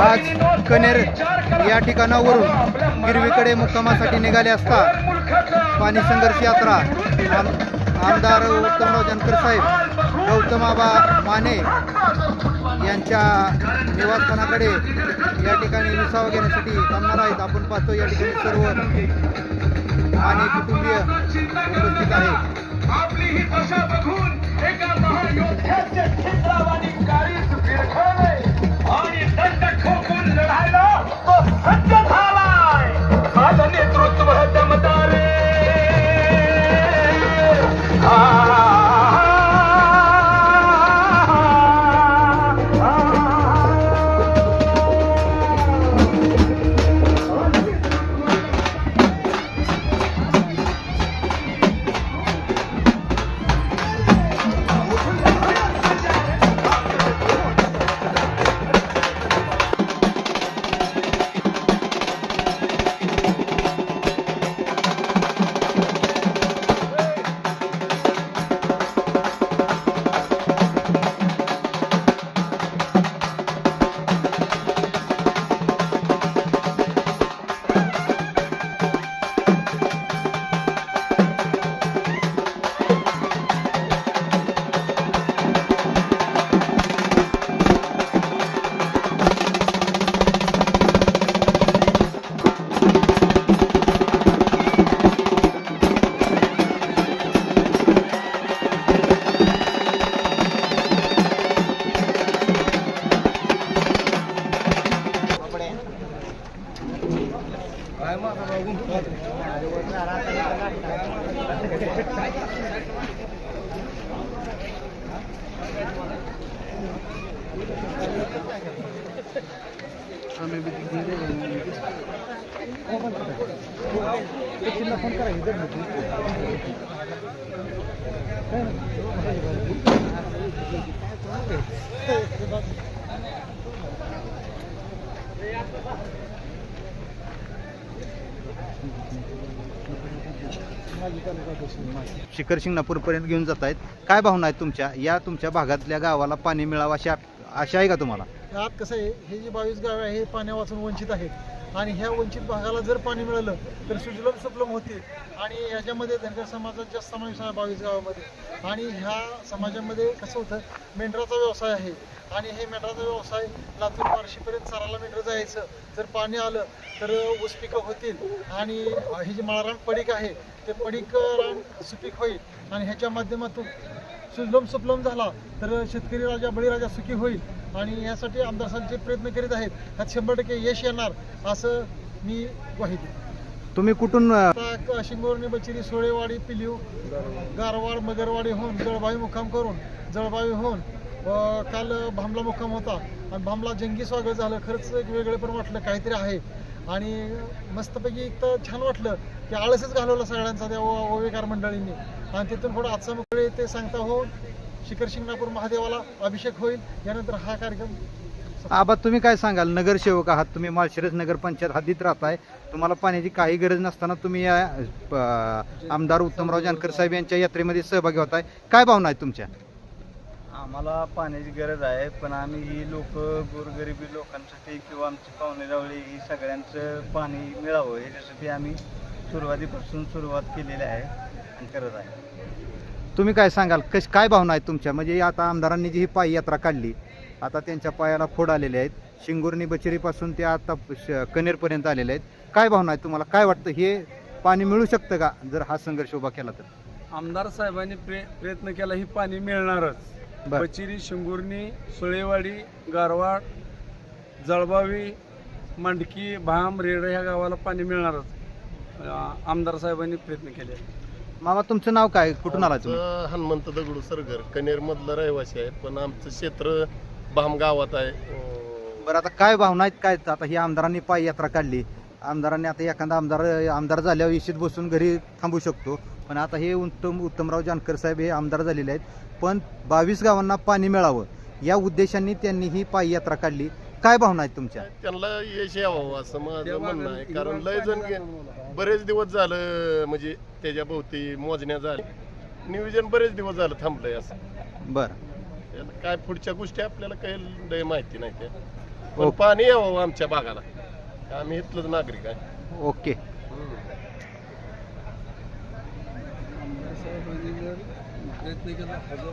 आज कनेर या ठिकाणावरून गिरवीकडे मुक्कामासाठी निघाले असता पाणी संघर्ष यात्रा आम- आमदार उत्तमराव जानकर साहेब गौतमाबा माने यांच्या निवासस्थानाकडे या ठिकाणी विसावा घेण्यासाठी थांबणार आहेत. आपण पाहतो या ठिकाणी सर्व माने कुटुंबीय उपस्थित आहे आम्ही बी गेले चिन्ह फोन करा इधर नाही शिखर शिंगणापूरपर्यंत घेऊन जात आहेत काय भावना आहेत तुमच्या? या तुमच्या भागातल्या गावाला पाणी मिळावं अशा आशा आहे का तुम्हाला? आत कसं आहे हे जे बावीस गाव आहे हे पाण्या वाचून वंचित आहेत. आणि ह्या वंचित भागाला जर पाणी मिळालं तर सुजलम सुफलम होतील. आणि ह्याच्यामध्ये धनगर समाजात जास्त समावेश आहे बावीस गावामध्ये. आणि ह्या समाजामध्ये कसं होतं मेंढराचा व्यवसाय आहे. आणि हे मेंढराचा व्यवसाय लातूर पारशीपर्यंत चाराला मेंढर जायचं. जर पाणी आलं तर ऊस पिकं होतील. आणि हे जे माळरान पडीक आहे ते पडीक रान सुपीक होईल. आणि ह्याच्या माध्यमातून सुजलम सुफलम झाला तर शेतकरी राजा बळीराजा सुखी होईल. आणि यासाठी आमदार साहेब जे प्रयत्न करीत आहेत त्यात शंभर टक्के यश येणार असं मी ग्वाही तुम्ही कुठून शिंगोर्णी बचिरी सोळेवाडी पिलीव गारवाड मगरवाडी होऊन जळबावी मुक्काम करून जळबावी होऊन काल भामला मुक्काम होता. आणि भामला जंगी स्वागत झालं. खरंच एक वेगळे पण वाटलं. काहीतरी आहे. आणि मस्तपैकी एक तर छान वाटलं की आळसच घालवला सगळ्यांचा त्या ओवेकार मंडळींनी. आणि तिथून थोडं आजचा ते सांगता हो शिखर शिंगणापूर महादेवाला अभिषेक होईल. यानंतर हा कार्यक्रम आबा तुम्ही काय सांगाल? नगरसेवक आहात तुम्ही माळशिरस नगर पंचायत हद्दीत राहताय. तुम्हाला पाण्याची काही गरज नसताना तुम्ही या आमदार उत्तमराव जानकर साहेब यांच्या यात्रेमध्ये सहभागी होताय. काय भावना आहेत तुमच्या? आम्हाला पाण्याची गरज आहे पण आम्ही ही लोक गोरगरिबी लोकांसाठी किंवा आमची पाहुणे रावळी ही सगळ्यांचं पाणी मिळावं याच्यासाठी आम्ही सुरुवातीपासून सुरुवात केलेली आहे आणि करत आहे. तुम्ही काय सांगाल? कश काय भावना आहेत तुमच्या? म्हणजे आता आमदारांनी जी ही पायी यात्रा काढली आता त्यांच्या पायाला फोड आलेले आहेत. शिंगुर्णी बचेरीपासून ते आता श- कनेरपर्यंत आलेले आहेत. काय भावना आहेत तुम्हाला? काय वाटतं? हे पाणी मिळू शकतं का? जर हा संघर्ष उभा केला तर. आमदार साहेबांनी प्रे प्रयत्न केला ही पाणी मिळणारच. बचिरी शिंगुर्णी सुळेवाडी गारवाड जळबावी मांडकी भाम रेड ह्या गावाला पाणी मिळणारच. आमदार साहेबांनी प्रयत्न केले. मामा तुमचं नाव काय? कुठून आला हनुमंत दगडू सरगर कनेर मधलं रहिवासी आहे पण आमचं क्षेत्र बाम गावात आहे. बरं आता काय भावना आहेत? काय आता ही आमदारांनी पायी यात्रा काढली. आमदारांनी आता एखादा आमदार आमदार झाल्यावर इशित बसून घरी थांबू शकतो. पण आता हे उत्तम उत्तमराव जानकर साहेब हे आमदार झालेले आहेत. पण बावीस गावांना पाणी मिळावं या उद्देशाने त्यांनी ही पायी यात्रा काढली. काय भावना आहेत तुमच्या? त्यांना यश यावं असं माझं म्हणणं आहे. कारण लय जण गे- बरेच दिवस झालं म्हणजे त्याच्या भोवती मोजण्या झाल्या. नियोजन बरेच दिवस झालं थांबलंय असं. बरं. याला काय पुढच्या गोष्टी आपल्याला काही लय माहिती नाही त्या. पण ओके. पाणी यावं आमच्या भागाला. आम्ही इथलंच नागरिक आहे. ओके आमदार साहेबांनी जर प्रयत्न केला हजार